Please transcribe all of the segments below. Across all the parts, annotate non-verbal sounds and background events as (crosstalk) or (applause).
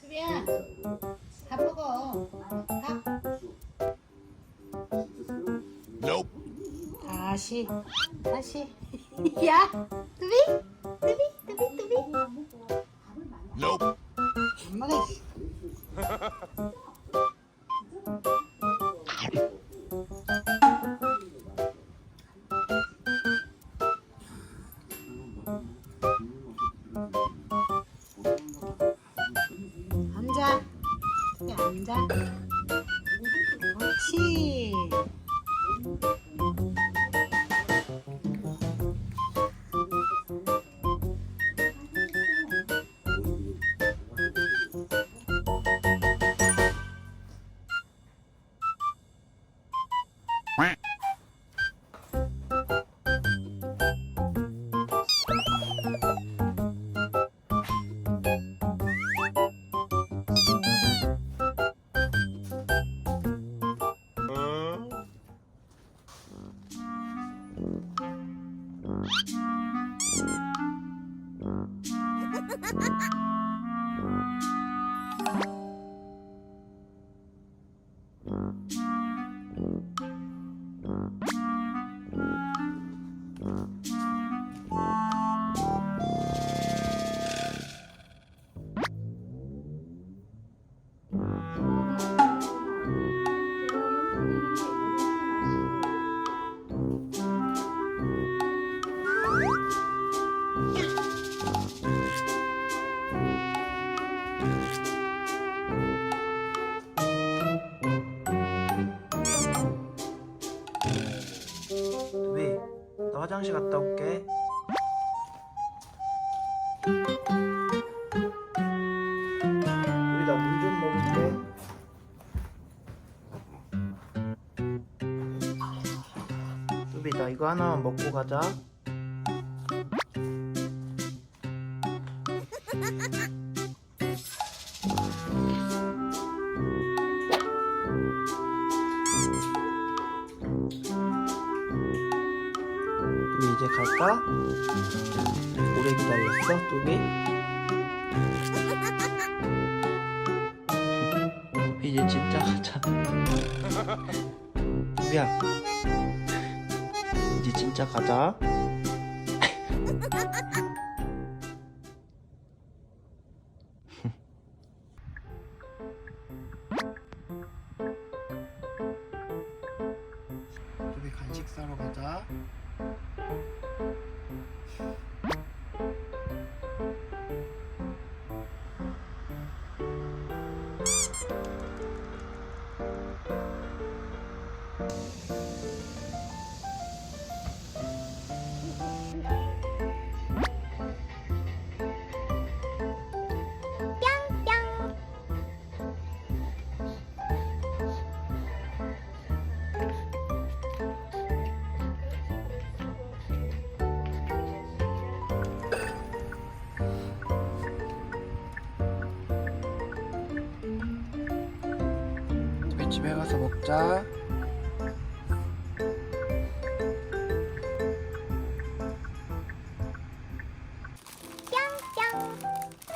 수비야 밥 먹어 밥 Nope. 다시 다시 (laughs) 야 수비 수비 수비 수비 Nope. 수 화장실 갔다 올게. 우리 나 물 좀 먹을게. 뚜비 나 이거 하나만 먹고 가자. 뚜비 이제 갈까? 오래 기다렸어, 뚜비? 이제 진짜 가자. 뚜비야. 이제 진짜 가자. 뚜비 간식 사러 가자. Thank you. 뚜비 집에 가서 먹자.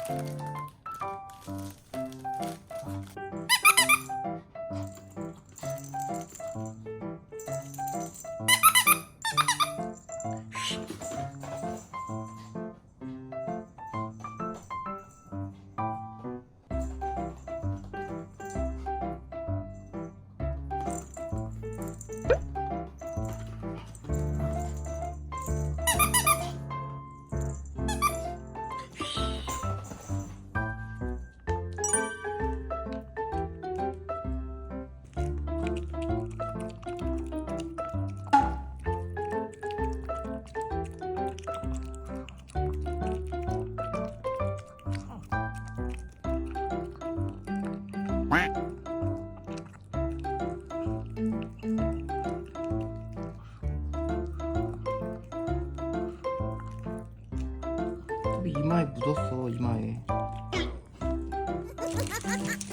Quack. 이마에 묻었어, 이마에. (laughs)